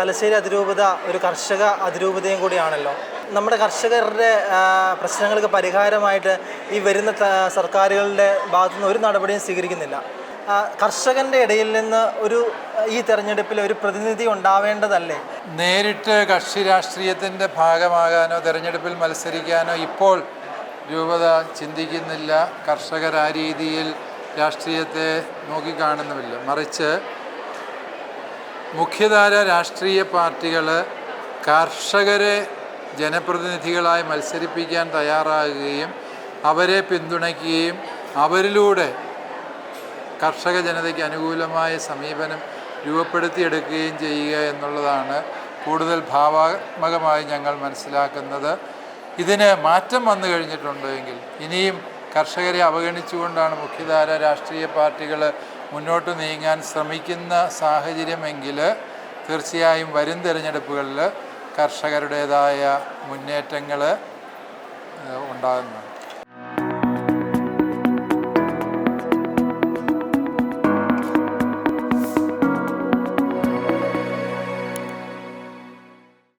തലശ്ശേരി അതിരൂപത ഒരു കർഷക അതിരൂപതയും കൂടിയാണല്ലോ. നമ്മുടെ കർഷകരുടെ പ്രശ്നങ്ങൾക്ക് പരിഹാരമായിട്ട് ഈ വരുന്ന സർക്കാരുകളുടെ ഭാഗത്തുനിന്ന് ഒരു നടപടിയും സ്വീകരിക്കുന്നില്ല. കർഷകന്റെ ഇടയിൽ നിന്ന് ഒരു ഈ തെരഞ്ഞെടുപ്പിൽ ഒരു പ്രതിനിധി ഉണ്ടാവേണ്ടതല്ലേ? നേരിട്ട് കക്ഷി രാഷ്ട്രീയത്തിന്റെ ഭാഗമാകാനോ തെരഞ്ഞെടുപ്പിൽ മത്സരിക്കാനോ ഇപ്പോൾ രൂപത ചിന്തിക്കുന്നില്ല. കർഷകർ ആ രീതിയിൽ രാഷ്ട്രീയത്തെ നോക്കിക്കാണുന്നുമില്ല. മറിച്ച് മുഖ്യധാര രാഷ്ട്രീയ പാർട്ടികൾ കർഷകരെ ജനപ്രതിനിധികളായി മത്സരിപ്പിക്കാൻ തയ്യാറാകുകയും അവരെ പിന്തുണയ്ക്കുകയും അവരിലൂടെ കർഷക ജനതയ്ക്ക് അനുകൂലമായ സമീപനം രൂപപ്പെടുത്തിയെടുക്കുകയും ചെയ്യുക എന്നുള്ളതാണ് കൂടുതൽ ഭാവാത്മകമായി ഞങ്ങൾ മനസ്സിലാക്കുന്നത്. ഇതിന് മാറ്റം വന്നു കഴിഞ്ഞിട്ടുണ്ടെങ്കിൽ ഇനിയും കർഷകരെ അവഗണിച്ചുകൊണ്ടാണ് മുഖ്യധാര രാഷ്ട്രീയ പാർട്ടികൾ മുന്നോട്ട് നീങ്ങാൻ ശ്രമിക്കുന്ന സാഹചര്യമെങ്കിൽ തീർച്ചയായും വരും തിരഞ്ഞെടുപ്പുകളിൽ കർഷകരുടേതായ മുന്നേറ്റങ്ങൾ ഉണ്ടാകുന്നുണ്ട്